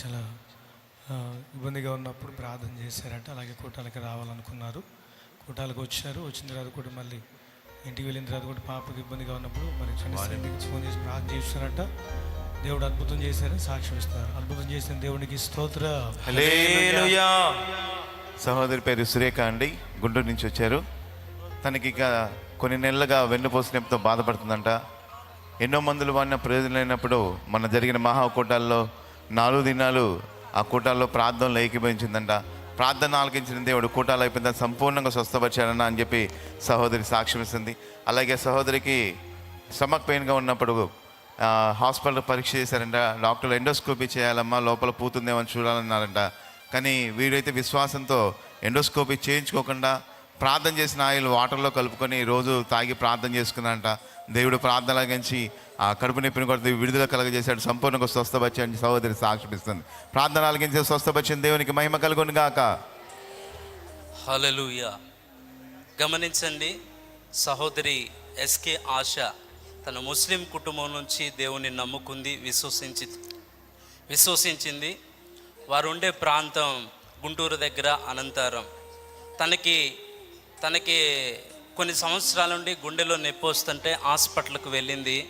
చాలా ఇబ్బందిగా ఉన్నప్పుడు ప్రార్థన చేశారంట. అలాగే కూటాలకి రావాలనుకున్నారు. కూటాలకు వచ్చారు. వచ్చిన తర్వాత కూడా మళ్ళీ ఇంటికి వెళ్ళిన తర్వాత కూడా పాపకి ఇబ్బందిగా ఉన్నప్పుడు మరి ఫోన్ చేసి ప్రార్థన చేశారంట. దేవుడు అద్భుతం చేశారని సాక్ష్యం ఇస్తున్నారు. అద్భుతం చేసిన దేవునికి స్తోత్ర. హల్లెలూయా. సహోదరి పేరు సురేఖ అండి. గుంటూరు నుంచి వచ్చారు. తనకి ఇక కొన్ని నెలలుగా వెన్నుపోసు నొప్పితో బాధపడుతుందంట. ఎన్నో మందులు వాడిన ప్రయోజనం లేనప్పుడు మన జరిగిన మహాకూటాల్లో నాలుగు దినాలు ఆ కూటాల్లో ప్రార్థనలు ఏకీభవించిందంట. ప్రార్థన ఆలకించిన దేవుడు కూటాలు అయిపోయిన సంపూర్ణంగా స్వస్థపరిచారన్న అని చెప్పి సహోదరి సాక్ష్యం ఇస్తుంది. అలాగే సహోదరికి స్టమక్ పెయిన్గా ఉన్నప్పుడు హాస్పిటల్ పరీక్ష చేశారంట. డాక్టర్లు ఎండోస్కోపీ చేయాలమ్మా లోపల పూతుందేమో అని చూడాలన్నారంట. కానీ వీడైతే విశ్వాసంతో ఎండోస్కోపీ చేయించుకోకుండా ప్రార్థన చేసిన ఆయిల్ వాటర్లో కలుపుకొని రోజు తాగి ప్రార్థన చేసుకున్నారంట దేవుడు ప్రార్థన లాగించి ఆ కడుపు నొప్పిని కొడుతూ విడుదల కలగజేశాడు. సంపూర్ణంగా స్వస్థపచ్చని సహోదరి సాక్షిపిస్తుంది. ప్రార్థన ఆలకించి స్వస్థపచ్చిన దేవునికి మహిమ కలుగును గాక. హలలుయ గమనించండి సహోదరి ఎస్కే ఆశ తన ముస్లిం కుటుంబం నుంచి దేవుని నమ్ముకుంది విశ్వసించి విశ్వసించింది. వారు ఉండే ప్రాంతం గుంటూరు దగ్గర అనంతరం. తనకి తనకి కొన్ని సంవత్సరాల నుండి గుండెలో నొప్పి వస్తుంటే హాస్పిటల్కి వెళ్ళింది.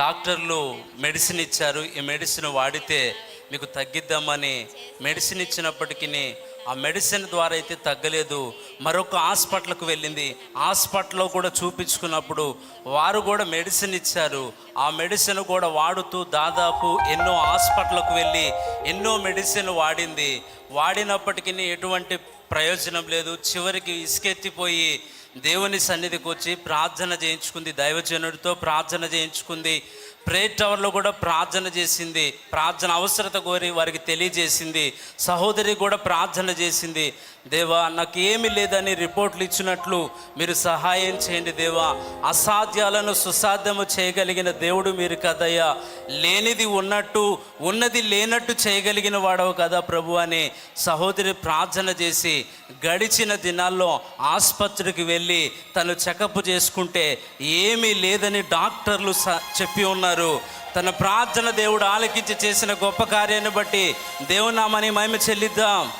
డాక్టర్లు మెడిసిన్ ఇచ్చారు. ఈ మెడిసిన్ వాడితే మీకు తగ్గిద్దామని మెడిసిన్ ఇచ్చినప్పటికీ ఆ మెడిసిన్ ద్వారా అయితే తగ్గలేదు. మరొక హాస్పిటల్కి వెళ్ళింది. హాస్పిటల్లో కూడా చూపించుకున్నప్పుడు వారు కూడా మెడిసిన్ ఇచ్చారు. ఆ మెడిసిన్ కూడా వాడుతూ దాదాపు ఎన్నో హాస్పిటల్కు వెళ్ళి ఎన్నో మెడిసిన్ వాడింది. వాడినప్పటికీ ఎటువంటి ప్రయోజనం లేదు. చివరికి ఇసుకెత్తిపోయి దేవుని సన్నిధికి వచ్చి ప్రార్థన చేయించుకుంది దైవజనుడితో ప్రార్థన చేయించుకుంది ప్రే టవర్లో కూడా ప్రార్థన చేసింది ప్రార్థన అవసరత కోరి వారికి తెలియజేసింది సహోదరి కూడా ప్రార్థన చేసింది. దేవా నాకు ఏమి లేదని రిపోర్ట్లు ఇచ్చినట్లు మీరు సహాయం చేయండి దేవా. అసాధ్యాలను సుసాధ్యము చేయగలిగిన దేవుడు మీరు కదయ్యా. లేనిది ఉన్నట్టు ఉన్నది లేనట్టు చేయగలిగిన వాడవు కదా ప్రభు అని సహోదరి ప్రార్థన చేసి గడిచిన దినాల్లో ఆసుపత్రికి వెళ్ళి తను చెకప్ చేసుకుంటే ఏమీ లేదని డాక్టర్లు స- చెప్పి ఉన్నారు. తన ప్రార్థన దేవుడు ఆలకించి చేసిన గొప్ప కార్యాన్ని బట్టి దేవునామని మహిమ చెల్లిద్దాం.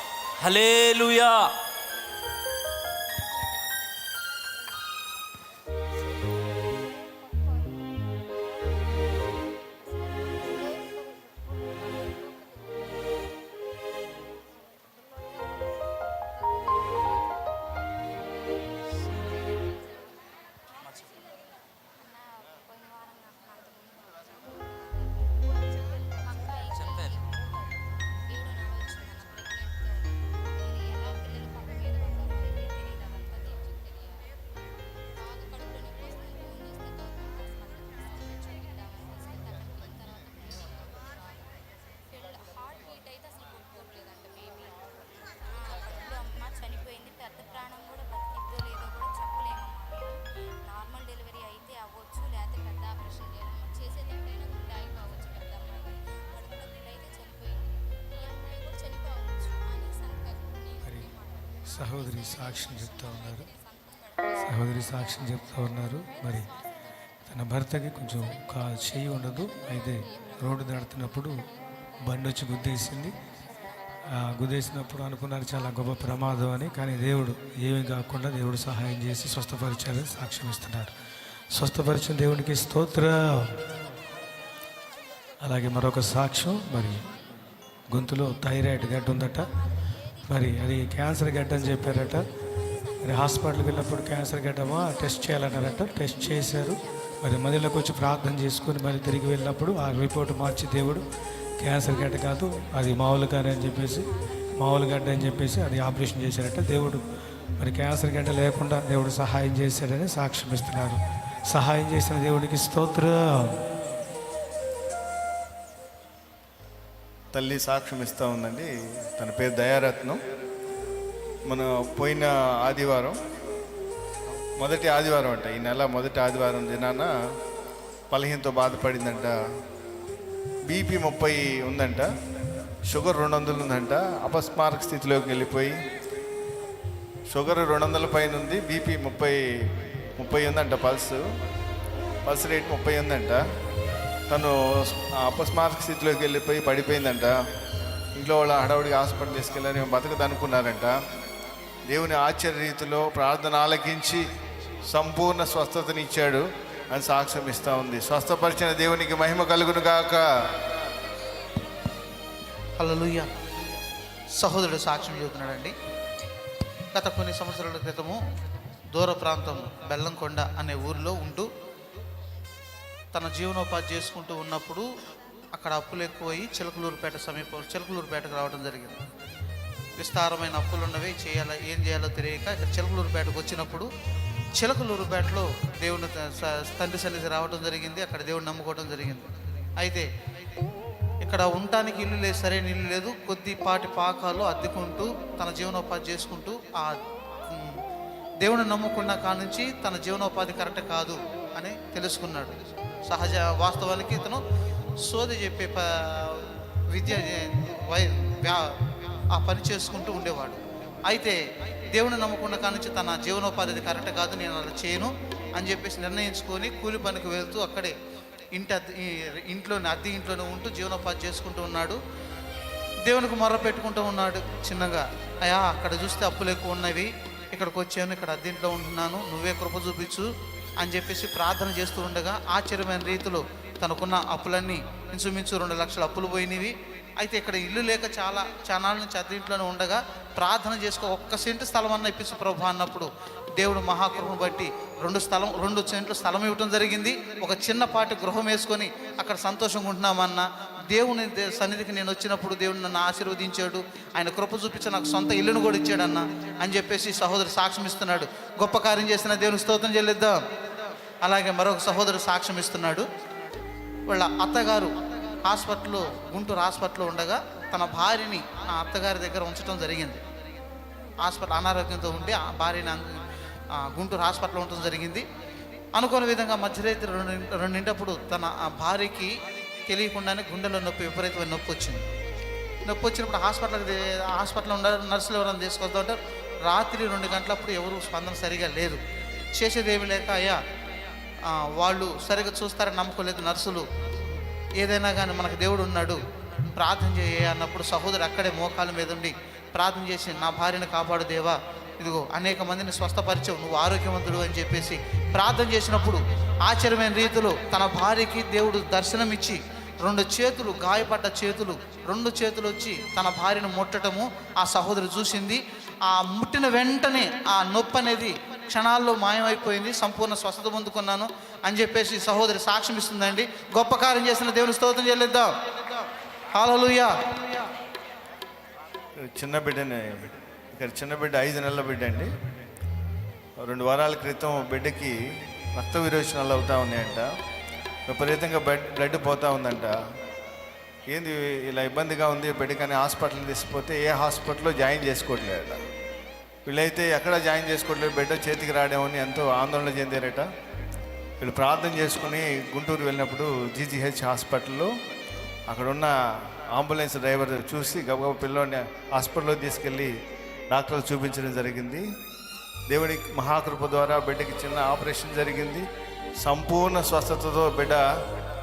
హలేలుయా సహోదరి సాక్ష్యం చెప్తా ఉన్నారు. సహోదరి సాక్ష్యం చెప్తా ఉన్నారు. మరి తన భర్తకి కొంచెం కా చెయ్యి ఉండదు. అయితే రోడ్డు దాడుతున్నప్పుడు బండి వచ్చి గుద్దేసింది. గుద్దేసినప్పుడు అనుకున్నారు చాలా గొప్ప ప్రమాదం అని. కానీ దేవుడు ఏమీ కాకుండా దేవుడు సహాయం చేసి స్వస్థపరిచారని సాక్ష్యం ఇస్తున్నారు. స్వస్థపరిచిన దేవునికి స్తోత్ర. అలాగే మరొక సాక్ష్యం మరి గొంతులో థైరాయిడ్ గడ్డ ఉందట. మరి అది క్యాన్సర్ గడ్డ అని చెప్పారట. మరి హాస్పిటల్కి వెళ్ళినప్పుడు క్యాన్సర్ గడ్డమా టెస్ట్ చేయాలన్నారట. టెస్ట్ చేశారు. మరి మదిలోకి వచ్చి ప్రార్థన చేసుకుని మరి తిరిగి వెళ్ళినప్పుడు ఆ రిపోర్ట్ మార్చి దేవుడు క్యాన్సర్ గడ్డ కాదు అది మామూలుగానే అని చెప్పేసి మామూలు గడ్డ అని చెప్పేసి అది ఆపరేషన్ చేశారట. దేవుడు మరి క్యాన్సర్ గడ్డ లేకుండా దేవుడు సహాయం చేశాడని సాక్ష్యం ఇస్తున్నారు. సహాయం చేసిన దేవుడికి స్తోత్రం. తల్లి సాక్ష్యం ఇస్తూ ఉందండి. తన పేరు దయారత్నం. మన పోయిన ఆదివారం మొదటి ఆదివారం అంట ఈ నెల మొదటి ఆదివారం దినాన పలహీనతో బాధపడిందంట. బీపీ ముప్పై ఉందంట షుగర్ రెండు వందలు ఉందంట అపస్మారక స్థితిలోకి వెళ్ళిపోయి షుగర్ రెండు వందల పైన ఉంది బీపీ ముప్పై ముప్పై ఉందంట పల్స్. పల్స్ రేట్ ముప్పై ఉందంట. తను అపస్మారక స్థితిలోకి వెళ్ళిపోయి పడిపోయిందంట. ఇంట్లో వాళ్ళ హడావుడికి హాస్పిటల్ తీసుకెళ్ళారు మేము బతకదనుకున్నారంట. దేవుని ఆశ్చర్య రీతిలో ప్రార్థన ఆలకించి సంపూర్ణ స్వస్థతనిచ్చాడు అని సాక్ష్యం ఇస్తూ ఉంది. స్వస్థపరిచిన దేవునికి మహిమ కలుగును గాక. హలోయ సహోదరుడు సాక్ష్యం చెబుతున్నాడండి. గత కొన్ని సంవత్సరాల క్రితము దూర ప్రాంతం బెల్లంకొండ అనే ఊరిలో ఉంటూ తన జీవనోపాధి చేసుకుంటూ ఉన్నప్పుడు అక్కడ అప్పులు ఎక్కువయ్యి చిలకలూరుపేట సమీపం చిలకలూరుపేటకు రావడం జరిగింది. విస్తారమైన అప్పులు ఉన్నవి చేయాలా ఏం చేయాలో తెలియక ఇక్కడ చిలకలూరుపేటకు వచ్చినప్పుడు చిలకలూరుపేటలో దేవుని తండ్రి సన్నిధి రావడం జరిగింది అక్కడ దేవుని నమ్ముకోవడం జరిగింది. అయితే ఇక్కడ ఉండటానికి ఇల్లు లేదు సరైన ఇల్లు లేదు కొద్దిపాటి పాకాలు అద్దెకుంటూ తన జీవనోపాధి చేసుకుంటూ ఆ దేవుని నమ్ముకున్న కానుంచి తన జీవనోపాధి కరెక్ట్ కాదు అని తెలుసుకున్నాడు. సహజ వాస్తవానికి ఇతను సోది చెప్పే ప విద్య వై వ్యా- ఆ పని చేసుకుంటూ ఉండేవాడు. అయితే దేవుని నమ్మకుండా కానించి తన జీవనోపాధి కరెక్ట్ కాదు నేను అలా చేయను అని చెప్పేసి నిర్ణయించుకొని కూలి పనికి వెళ్తూ అక్కడే ఇంటి అద్దె ఇంట్లోనే అద్దె ఇంట్లోనే ఉంటూ జీవనోపాధి చేసుకుంటూ ఉన్నాడు. దేవునికి మొర్ర పెట్టుకుంటూ ఉన్నాడు చిన్నగా. అయ్యా అక్కడ చూస్తే అప్పులు ఎక్కువ ఉన్నవి. ఇక్కడికి వచ్చాను ఇక్కడ అద్దెంట్లో ఉంటున్నాను. నువ్వే కృప చూపించు. అని చెప్పేసి ప్రార్థన చేస్తూ ఉండగా ఆశ్చర్యమైన రీతిలో తనకున్న అప్పులన్నీ ఇంచుమించు రెండు లక్షల అప్పులు పోయినవి. అయితే ఇక్కడ ఇల్లు లేక చాలా చానాల నుంచి ఉండగా ప్రార్థన చేసుకో ఒక్క సెంటు స్థలం అన్న ఇప్పించు ప్రభు అన్నప్పుడు దేవుడు మహాకృపను బట్టి రెండు స్థలం రెండు సెంట్లు స్థలం ఇవ్వటం జరిగింది. ఒక చిన్నపాటి గృహం వేసుకొని అక్కడ సంతోషంగా ఉంటున్నామన్నా దేవుని సన్నిధికి నేను వచ్చినప్పుడు దేవుడు నన్ను ఆశీర్వదించాడు. ఆయన కృప చూపించి నాకు సొంత ఇల్లును కూడా ఇచ్చాడన్న అని చెప్పేసి సహోదరు సాక్ష్యం ఇస్తున్నాడు. గొప్ప కార్యం చేసిన దేవుని స్తోత్రం చెల్లిద్దాం. అలాగే మరొక సహోదరు సాక్ష్యం ఇస్తున్నాడు. వాళ్ళ అత్తగారు హాస్పిటల్లో గుంటూరు హాస్పిటల్లో ఉండగా తన భార్యని ఆ అత్తగారి దగ్గర ఉంచడం జరిగింది. హాస్పిటల్ అనారోగ్యంతో ఉండి ఆ భార్యని ఆ గుంటూరు హాస్పిటల్లో ఉండటం జరిగింది. అనుకోని విధంగా మధ్యరాత్రి రెండు రెండింటప్పుడు తన ఆ భార్యకి తెలియకుండానే గుండెలో నొప్పి విపరీతమైన నొప్పి వచ్చింది. నొప్పి వచ్చినప్పుడు హాస్పిటల్కి హాస్పిటల్లో ఉండారు నర్సులు ఎవరైనా తీసుకొస్తూ ఉంటారు రాత్రి రెండు గంటలప్పుడు ఎవరు స్పందన సరిగా లేదు. చేసేదేమి లేక అయ్యా వాళ్ళు సరిగా చూస్తారని నమ్ముకోలేదు నర్సులు. ఏదైనా కానీ మనకు దేవుడు ఉన్నాడు ప్రార్థన చేయ అన్నప్పుడు సహోదరు అక్కడే మోకాల మీద ఉండి ప్రార్థన చేసి నా భార్యను కాపాడు దేవా ఇదిగో అనేక మందిని స్వస్థపరిచావు నువ్వు ఆరోగ్యవంతుడు అని చెప్పేసి ప్రార్థన చేసినప్పుడు ఆశ్చర్యమైన రీతిలో తన భార్యకి దేవుడు దర్శనమిచ్చి రెండు చేతులు గాయపడ్డ చేతులు రెండు చేతులు వచ్చి తన భార్యను ముట్టటము ఆ సహోదరు చూసింది. ఆ ముట్టిన వెంటనే ఆ నొప్పి అనేది క్షణాల్లో మాయమైపోయింది. సంపూర్ణ స్వస్థత పొందుకున్నాను అని చెప్పేసి సహోదరి సాక్ష్యం ఇస్తుందండి. గొప్ప కార్యం చేసిన దేవుని స్తోత్రం చెల్లిద్దాం. హాలలుయా చిన్న బిడ్డనే ఇక్కడ చిన్న బిడ్డ ఐదు నెలల బిడ్డ అండి. రెండు వారాల క్రితం బిడ్డకి రక్త విరోచనాలు అవుతా ఉన్నాయంట. విపరీతంగా బెడ్ బ్లడ్ పోతూ ఉందంట. ఏంది ఇలా ఇబ్బందిగా ఉంది బిడ్డకని హాస్పిటల్ తీసుకుపోతే ఏ హాస్పిటల్లో జాయిన్ చేసుకోవట్లేదట. వీళ్ళైతే ఎక్కడ జాయిన్ చేసుకోవట్లేదు బిడ్డ చేతికి రాడేమని ఎంతో ఆందోళన చెందారట. వీళ్ళు ప్రార్థన చేసుకుని గుంటూరు వెళ్ళినప్పుడు జీజీహెచ్ హాస్పిటల్లో అక్కడున్న అంబులెన్స్ డ్రైవర్ చూసి గబగబ పిల్లోని హాస్పిటల్లో తీసుకెళ్ళి డాక్టర్లు చూపించడం జరిగింది. దేవుడి మహాకృప ద్వారా బిడ్డకి చిన్న ఆపరేషన్ జరిగింది. సంపూర్ణ స్వస్థతతో బిడ్డ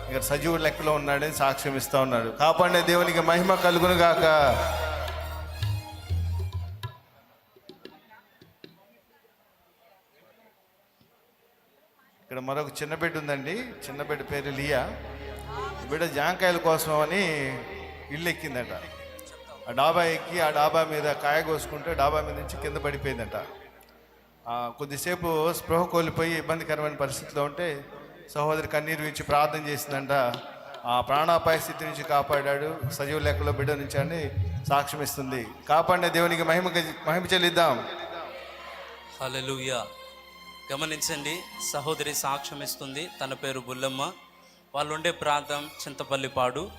ఇక్కడ సజీవుడు లెక్కలో ఉన్నాడని సాక్ష్యం ఇస్తూ ఉన్నాడు. కాపాడే దేవునికి మహిమ కలుగును గాక. ఇక్కడ మరొక చిన్న బిడ్డ ఉందండి. చిన్న బిడ్డ పేరు లియా. బిడ్డ జాంకాయల కోసం అని ఇల్లు ఎక్కిందట. ఆ డాబా ఎక్కి ఆ డాబా మీద కాయ కోసుకుంటే డాబా మీద నుంచి కింద పడిపోయిందట. కొద్దిసేపు స్పృహ కోల్పోయి ఇబ్బందికరమైన పరిస్థితిలో ఉంటే సహోదరి కన్నీరు ఇచ్చి ప్రార్థన చేసిందంట. ఆ ప్రాణాపాయ స్థితి నుంచి కాపాడాడు. సజీవ లెక్కలో బిడ్డ నుంచి అని సాక్ష్యం ఇస్తుంది కాపాడిన దేవునికి మహిమ మహిమ చెల్లిద్దాం. హల్లెలూయా. గమనించండి సహోదరి సాక్ష్యం ఇస్తుంది తన పేరు బుల్లమ్మ. వాళ్ళు ఉండే ప్రాంతం చింతపల్లిపాడు.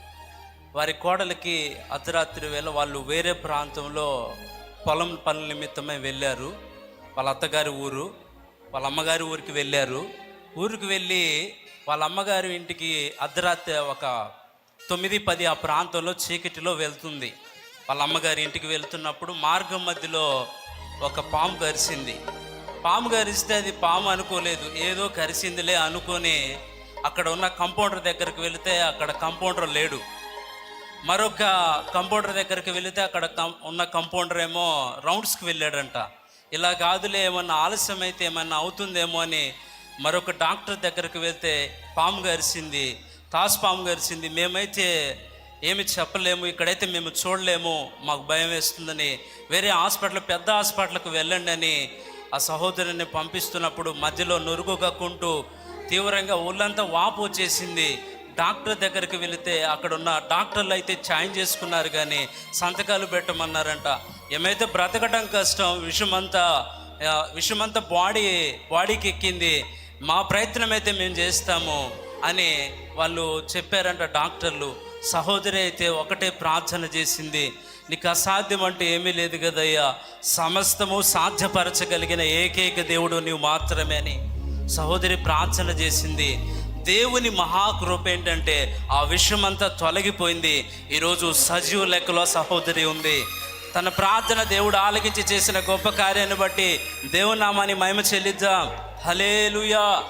వారి కోడలికి అర్ధరాత్రి వేళ వాళ్ళు వేరే ప్రాంతంలో పొలం పనుల నిమిత్తమే వెళ్ళారు. వాళ్ళ అత్తగారి ఊరు వాళ్ళ అమ్మగారి ఊరికి వెళ్ళారు. ఊరికి వెళ్ళి వాళ్ళ అమ్మగారి ఇంటికి అర్ధరాత్రి ఒక తొమ్మిది పది ఆ ప్రాంతంలో చీకటిలో వెళ్తుంది. వాళ్ళ అమ్మగారి ఇంటికి వెళ్తున్నప్పుడు మార్గం మధ్యలో ఒక పాము కరిసింది. పాము కరిస్తే అది పాము అనుకోలేదు. ఏదో కరిసిందిలే అనుకొని అక్కడ ఉన్న కంపౌండర్ దగ్గరికి వెళితే అక్కడ కంపౌండర్ లేడు. మరొక కంపౌండర్ దగ్గరికి వెళితే అక్కడ కం- ఉన్న కంపౌండర్ ఏమో రౌండ్స్కి వెళ్ళాడంట. ఇలా కాదులే ఏమన్నా ఆలస్యం అయితే ఏమన్నా అవుతుందేమో అని మరొక డాక్టర్ దగ్గరకు వెళ్తే పాము గరిచింది తాసు పాము గరిచింది మేమైతే ఏమి చెప్పలేము ఇక్కడైతే మేము చూడలేము మాకు భయం వేస్తుందని వేరే హాస్పిటల్ పెద్ద హాస్పిటల్కి వెళ్ళండి అని ఆ సహోదరుని పంపిస్తున్నప్పుడు మధ్యలో నురుగు కక్కుంటూ తీవ్రంగా ఒళ్ళంతా వాపు వచ్చేసింది. డాక్టర్ దగ్గరికి వెళితే అక్కడ ఉన్న డాక్టర్లు అయితే ఛాయం చేసుకున్నారు కానీ సంతకాలు పెట్టమన్నారంట. ఏమైతే బ్రతకడం కష్టం విషమంతా విషమంతా బాడీ బాడీకి ఎక్కింది మా ప్రయత్నం అయితే మేము చేస్తాము అని వాళ్ళు చెప్పారంట డాక్టర్లు. సహోదరి అయితే ఒకటే ప్రార్థన చేసింది. నీకు అసాధ్యం అంటే ఏమీ లేదు కదయ్యా. సమస్తము సాధ్యపరచగలిగిన ఏకైక దేవుడు నీవు మాత్రమే అని సహోదరి ప్రార్థన చేసింది. దేవుని మహాకృప ఏంటంటే ఆ విషయమంతా తొలగిపోయింది. ఈరోజు సజీవ లెక్కలో సహోదరి ఉంది. తన ప్రార్థన దేవుడు ఆలకించి చేసిన గొప్ప కార్యాన్ని బట్టి దేవుని నామాన్ని మహిమ చెల్లిద్దాం. హలేలుయా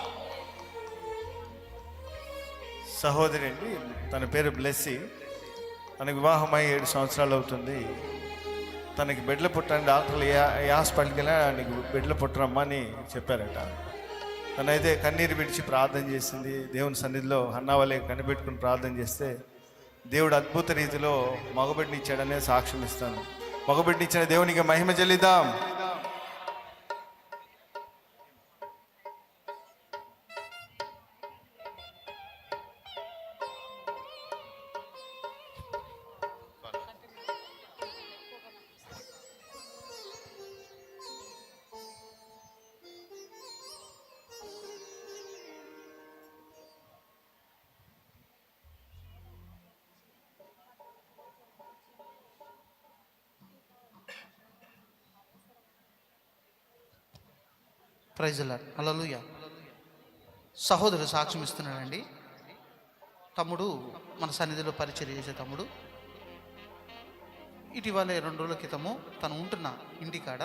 సహోదరి అండి తన పేరు బ్లెస్సీ. తనకు వివాహమై ఏడు సంవత్సరాలు అవుతుంది. తనకి బిడ్డలు పుట్టని డాక్టర్లు ఏ హాస్పిటల్కి వెళ్ళినా నీకు బిడ్డలు పుట్టరమ్మా అని చెప్పారట. తనైతే కన్నీరు విడిచి ప్రార్థన చేసింది. దేవుని సన్నిధిలో అన్నావలే కనిపెట్టుకుని ప్రార్థన చేస్తే దేవుడు అద్భుత రీతిలో మగబిడ్డనిచ్చాడనే సాక్ష్యం ఇస్తాను. మగబిడ్డిచ్చిన దేవునికి మహిమ చెల్లిద్దాం. ప్రైజుల అలలుయ సహోదరుడు సాక్ష్యం ఇస్తున్నాడండి. తమ్ముడు మన సన్నిధిలో పరిచయం చేసే తమ్ముడు. ఇటీవల రెండు రోజుల క్రితము తను ఉంటున్న ఇంటికాడ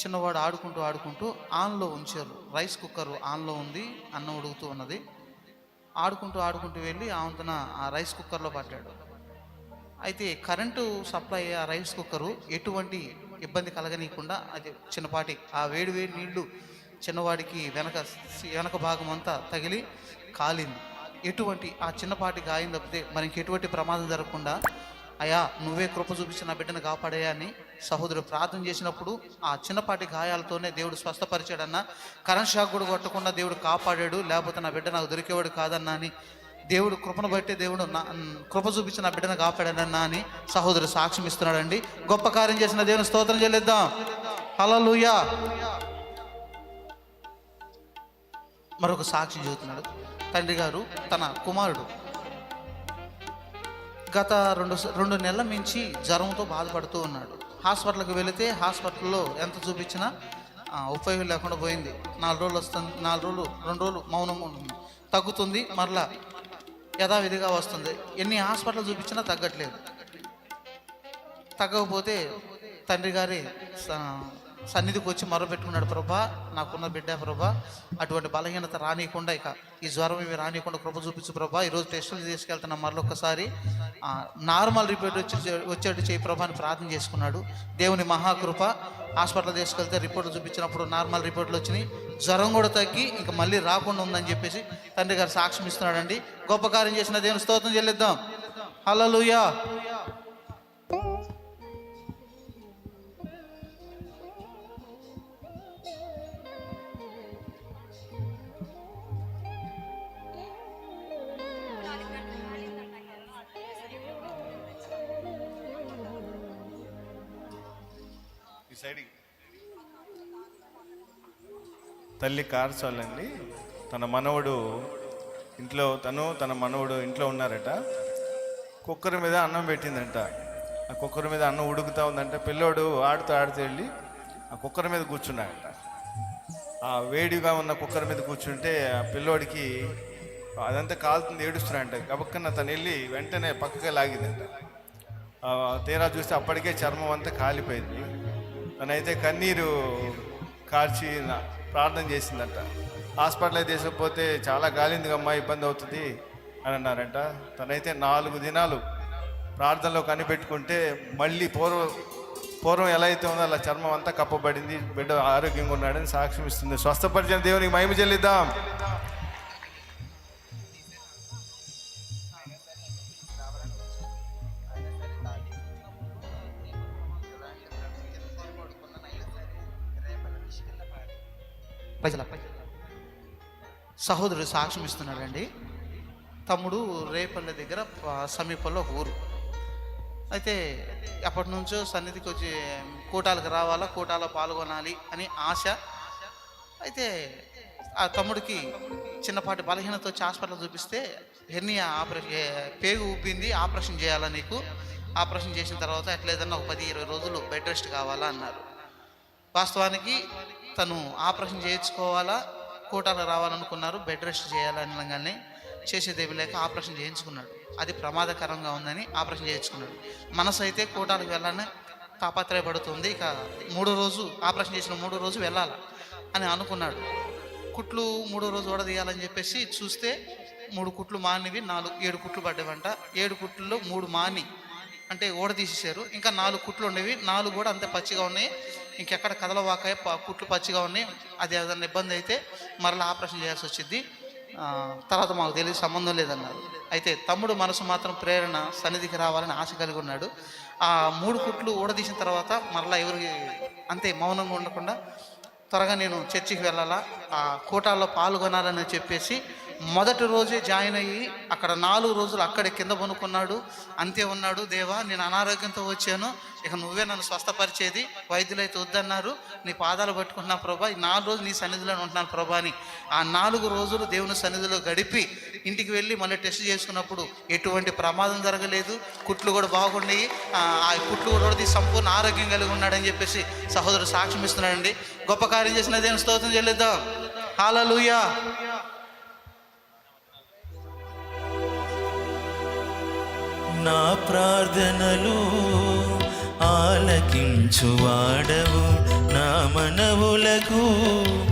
చిన్నవాడు ఆడుకుంటూ ఆడుకుంటూ ఆన్లో ఉంచారు. రైస్ కుక్కర్ ఆన్లో ఉంది అన్నం ఉడుకుతూ ఉన్నది. ఆడుకుంటూ ఆడుకుంటూ వెళ్ళి ఆవంతన ఆ రైస్ కుక్కర్లో పడ్డాడు. అయితే కరెంటు సప్లై ఆ రైస్ కుక్కరు ఎటువంటి ఇబ్బంది కలగనీయకుండా అది చిన్నపాటి ఆ వేడి వేడి నీళ్ళు చిన్నవాడికి వెనక వెనక భాగం అంతా తగిలి కాలింది. ఎటువంటి ఆ చిన్నపాటి గాయం తప్పితే మనకి ఎటువంటి ప్రమాదం జరగకుండా అయా నువ్వే కృప చూపించి నా బిడ్డను కాపాడయా అని సహోదరుడు ప్రార్థన చేసినప్పుడు ఆ చిన్నపాటి గాయాలతోనే దేవుడు స్వస్థపరిచాడన్న కరెంట్ షాక్ కూడా కొట్టకుండా దేవుడు కాపాడాడు లేకపోతే నా బిడ్డ నాకు దొరికేవాడు కాదన్నా అని దేవుడు కృపను బట్టి దేవుడు నా కృప చూపించి నా బిడ్డను కాపాడాడన్నా అని సహోదరు సాక్ష్యం ఇస్తున్నాడండి. గొప్ప కార్యం చేసిన దేవుని స్తోత్రం చెల్లిద్దాం. హల్లెలూయా. మరొక సాక్షి చెబుతున్నాడు. తండ్రి గారు తన కుమారుడు. గత రెండు రెండు నెలల మించి జ్వరంతో బాధపడుతూ ఉన్నాడు. హాస్పిటల్కి వెళితే హాస్పిటల్లో ఎంత చూపించినా ఉపయోగం లేకుండా పోయింది. నాలుగు రోజులు వస్తుంది నాలుగు రోజులు రెండు రోజులు మౌనం తగ్గుతుంది. మరలా యథావిధిగా వస్తుంది. ఎన్ని హాస్పిటల్ చూపించినా తగ్గట్లేదు. తగ్గకపోతే తండ్రి గారి స- సన్నిధికి వచ్చి మొరపెట్టుకున్నాడు ప్రభా నాకున్న బిడ్డ ప్రభా అటువంటి బలహీనత రానియకుండా ఇక ఈ జ్వరం ఇవి రానియకుండా కృప చూపించు ప్రభా. ఈరోజు టెస్టులు తీసుకెళ్తున్నాం మరొకసారి నార్మల్ రిపోర్ట్ వచ్చి వచ్చేట్టు చేయి ప్రభా అని ప్రార్థన చేసుకున్నాడు. దేవుని మహాకృప హాస్పిటల్ తీసుకెళ్తే రిపోర్ట్ చూపించినప్పుడు నార్మల్ రిపోర్ట్లు వచ్చినాయి. జ్వరం కూడా తగ్గి ఇంకా మళ్ళీ రాకుండా ఉందని చెప్పేసి తండ్రి గారు సాక్ష్యం ఇస్తున్నాడండి. గొప్ప కార్యం చేసిన దేవుని స్తోత్రం చెల్లిద్దాం. హల్లెలూయా. ఈ తల్లి కార్చాలండి. తన మనవడు ఇంట్లో తను తన మనవడు ఇంట్లో ఉన్నారట. కుక్కర్ మీద అన్నం పెట్టిందంట. ఆ కుక్కర్ మీద అన్నం ఉడుకుతా ఉందంట. పిల్లోడు ఆడుతూ ఆడుతూ వెళ్ళి ఆ కుక్కర్ మీద కూర్చున్నాడట. ఆ వేడిగా ఉన్న కుక్కర్ మీద కూర్చుంటే ఆ పిల్లోడికి అదంతా కాలుతుంది ఏడుస్తున్నాడంట. గబక్కన తను వెళ్ళి వెంటనే పక్కకే లాగిందంట. తీరా చూస్తే అప్పటికే చర్మం అంతా కాలిపోయింది. తనైతే కన్నీరు కార్చి ప్రార్థన చేసిందంట. హాస్పిటల్ తీసుకుపోతే చాలా గాలిందిగా అమ్మా ఇబ్బంది అవుతుంది అని అన్నారంట. తనైతే నాలుగు దినాలు ప్రార్థనలో కనిపెట్టుకుంటే మళ్ళీ పూర్వ పూర్వం ఎలా అయితే ఉందో అలా చర్మం అంతా కప్పబడింది బిడ్డ ఆరోగ్యంగా ఉన్నాడని సాక్ష్యం ఇస్తుంది. స్వస్థపరిచిన దేవునికి మహిమ చెల్లిద్దాం. ప్రజల సహోదరుడు సాక్ష్యం ఇస్తున్నాడండి తమ్ముడు రేపల్లె దగ్గర సమీపంలో ఒక ఊరు. అయితే ఎప్పటి నుంచో సన్నిధికి వచ్చి కూటాలకు రావాలా కూటాలో పాల్గొనాలి అని ఆశ. అయితే ఆ తమ్ముడికి చిన్నపాటి బలహీనత వచ్చి హాస్పిటల్ చూపిస్తే హెర్నియా ఆపరేషన్ పేగు ఉబ్బింది ఆపరేషన్ చేయాలా నీకు? ఆపరేషన్ చేసిన తర్వాత ఎట్లేదన్నా ఒక పది ఇరవై రోజులు బెడ్ రెస్ట్ కావాలా అన్నారు. వాస్తవానికి తను ఆపరేషన్ చేయించుకోవాలా? కోటాలో రావాలనుకున్నారు బెడ్ రెస్ట్ చేయాలనగానే చేసేదేవి లేక ఆపరేషన్ చేయించుకున్నాడు. అది ప్రమాదకరంగా ఉందని ఆపరేషన్ చేయించుకున్నాడు. మనసు అయితే కోటాలకు వెళ్ళాలని తాపత్రయపడుతుంది. ఇక మూడో రోజు ఆపరేషన్ చేసిన మూడో రోజు వెళ్ళాలి అని అనుకున్నాడు. కుట్లు మూడో రోజు ఓడదీయాలని చెప్పేసి చూస్తే మూడు కుట్లు మానివి నాలుగు ఏడు కుట్లు పడ్డవంట. ఏడు కుట్లలో మూడు మాని అంటే ఓడ తీసేశారు ఇంకా నాలుగు కుట్లు ఉండేవి. నాలుగు కూడా అంతే పచ్చిగా ఉన్నాయి. ఇంకెక్కడ కదలవాకాయ కుట్లు పచ్చిగా ఉన్నాయి. అది ఏదైనా ఇబ్బంది అయితే మరలా ఆపరేషన్ చేయాల్సి వచ్చింది తర్వాత మాకు తెలియదు సంబంధం లేదన్నారు. అయితే తమ్ముడు మనసు మాత్రం ప్రేరణ సన్నిధికి రావాలని ఆశ కలిగి ఉన్నాడు. ఆ మూడు కుట్లు ఊడదీసిన తర్వాత మరలా ఎవరికి అంతే మౌనంగా ఉండకుండా త్వరగా నేను చర్చికి వెళ్ళాలా ఆ కూటాల్లో పాల్గొనాలని చెప్పేసి మొదటి రోజే జాయిన్ అయ్యి అక్కడ నాలుగు రోజులు అక్కడే కింద పనుకున్నాడు. అంతే ఉన్నాడు. దేవా నేను అనారోగ్యంతో వచ్చాను. ఇక నువ్వే నన్ను స్వస్థపరిచేది. వైద్యులైతే వద్దన్నారు. నీ పాదాలు పట్టుకుంటున్నా ప్రభా. ఈ నాలుగు రోజులు నీ సన్నిధిలో ఉంటున్నాను ప్రభా అని. ఆ నాలుగు రోజులు దేవుని సన్నిధిలో గడిపి ఇంటికి వెళ్ళి మళ్ళీ టెస్ట్ చేసుకున్నప్పుడు ఎటువంటి ప్రమాదం జరగలేదు. కుట్లు కూడా బాగున్నాయి. ఆ కుట్లు కూడా సంపూర్ణ ఆరోగ్యం కలిగి ఉన్నాడని చెప్పేసి సహోదరుడు సాక్ష్యం ఇస్తున్నాడండి గొప్ప కార్యం చేసిన దేవుని స్తోత్రం చెల్లిద్దాం. హాలూయా నా ప్రార్థనలు ఆలకించువాడవు నా మనవులకు.